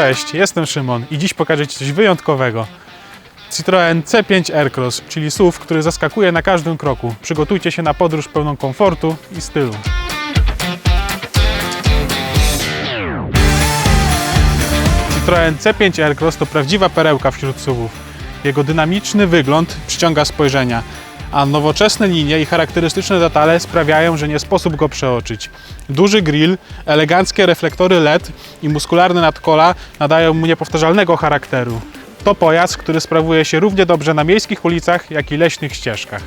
Cześć, jestem Szymon i dziś pokażę Ci coś wyjątkowego. Citroen C5 Aircross, czyli SUV, który zaskakuje na każdym kroku. Przygotujcie się na podróż pełną komfortu i stylu. Citroen C5 Aircross to prawdziwa perełka wśród SUVów. Jego dynamiczny wygląd przyciąga spojrzenia, a nowoczesne linie i charakterystyczne detale sprawiają, że nie sposób go przeoczyć. Duży grill, eleganckie reflektory LED i muskularne nadkola nadają mu niepowtarzalnego charakteru. To pojazd, który sprawuje się równie dobrze na miejskich ulicach, jak i leśnych ścieżkach.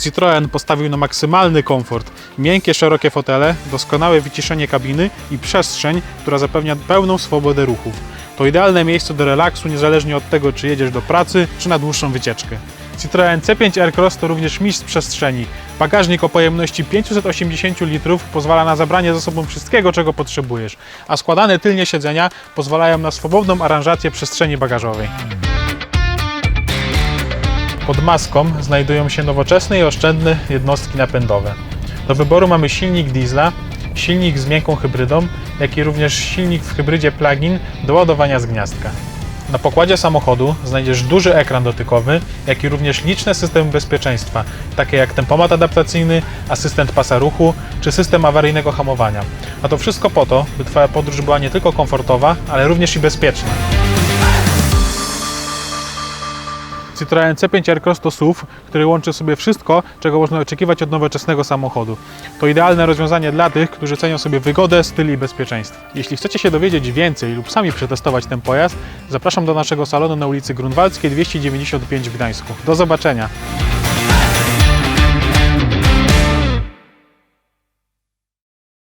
Citroen postawił na maksymalny komfort, miękkie, szerokie fotele, doskonałe wyciszenie kabiny i przestrzeń, która zapewnia pełną swobodę ruchów. To idealne miejsce do relaksu, niezależnie od tego, czy jedziesz do pracy, czy na dłuższą wycieczkę. Citroen C5 Aircross to również mistrz przestrzeni. Bagażnik o pojemności 580 litrów pozwala na zabranie ze sobą wszystkiego, czego potrzebujesz, a składane tylnie siedzenia pozwalają na swobodną aranżację przestrzeni bagażowej. Pod maską znajdują się nowoczesne i oszczędne jednostki napędowe. Do wyboru mamy silnik diesla, silnik z miękką hybrydą, jak i również silnik w hybrydzie plug-in do ładowania z gniazdka. Na pokładzie samochodu znajdziesz duży ekran dotykowy, jak i również liczne systemy bezpieczeństwa, takie jak tempomat adaptacyjny, asystent pasa ruchu czy system awaryjnego hamowania. A to wszystko po to, by Twoja podróż była nie tylko komfortowa, ale również i bezpieczna. Citroen C5 Aircross to SUV, który łączy sobie wszystko, czego można oczekiwać od nowoczesnego samochodu. To idealne rozwiązanie dla tych, którzy cenią sobie wygodę, styl i bezpieczeństwo. Jeśli chcecie się dowiedzieć więcej lub sami przetestować ten pojazd, zapraszam do naszego salonu na ulicy Grunwaldzkiej 295 w Gdańsku. Do zobaczenia!